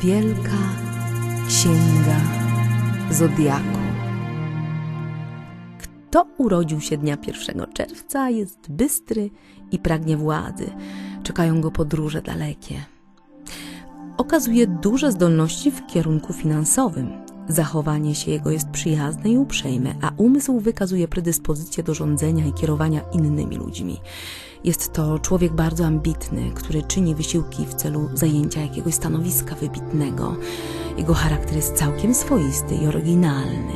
Wielka Księga Zodiaku. Kto urodził się dnia 1 czerwca, jest bystry i pragnie władzy. Czekają go podróże dalekie. Okazuje duże zdolności w kierunku finansowym. Zachowanie się jego jest przyjazne i uprzejme, a umysł wykazuje predyspozycję do rządzenia i kierowania innymi ludźmi. Jest to człowiek bardzo ambitny, który czyni wysiłki w celu zajęcia jakiegoś stanowiska wybitnego. Jego charakter jest całkiem swoisty i oryginalny,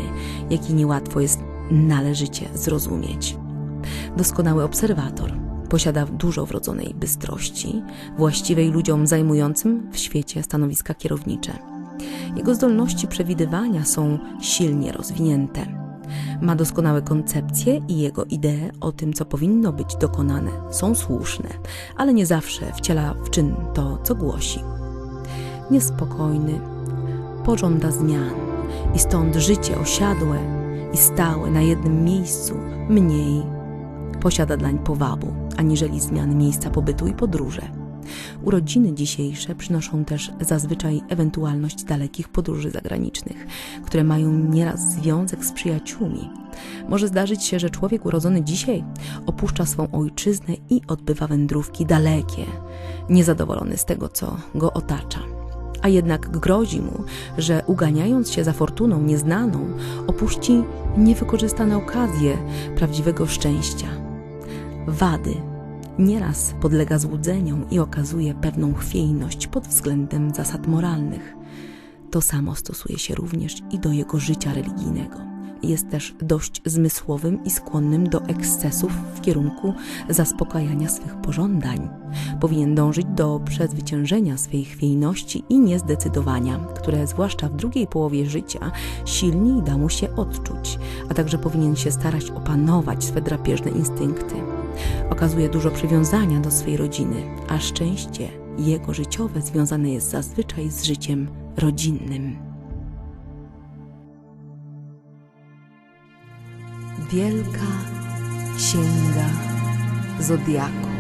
jaki niełatwo jest należycie zrozumieć. Doskonały obserwator, posiada dużo wrodzonej bystrości, właściwej ludziom zajmującym w świecie stanowiska kierownicze. Jego zdolności przewidywania są silnie rozwinięte. Ma doskonałe koncepcje i jego idee o tym, co powinno być dokonane, są słuszne, ale nie zawsze wciela w czyn to, co głosi. Niespokojny, pożąda zmian i stąd życie osiadłe i stałe na jednym miejscu mniej posiada dlań powabu, aniżeli zmiany miejsca pobytu i podróże. Urodziny dzisiejsze przynoszą też zazwyczaj ewentualność dalekich podróży zagranicznych, które mają nieraz związek z przyjaciółmi. Może zdarzyć się, że człowiek urodzony dzisiaj opuszcza swą ojczyznę i odbywa wędrówki dalekie, niezadowolony z tego, co go otacza. A jednak grozi mu, że uganiając się za fortuną nieznaną, opuści niewykorzystane okazje prawdziwego szczęścia. Wady nieraz podlega złudzeniom i okazuje pewną chwiejność pod względem zasad moralnych. To samo stosuje się również i do jego życia religijnego. Jest też dość zmysłowym i skłonnym do ekscesów w kierunku zaspokajania swych pożądań. Powinien dążyć do przezwyciężenia swej chwiejności i niezdecydowania, które zwłaszcza w drugiej połowie życia silniej da mu się odczuć, a także powinien się starać opanować swe drapieżne instynkty. Okazuje dużo przywiązania do swej rodziny, a szczęście jego życiowe związane jest zazwyczaj z życiem rodzinnym. Wielka Księga Zodiaku.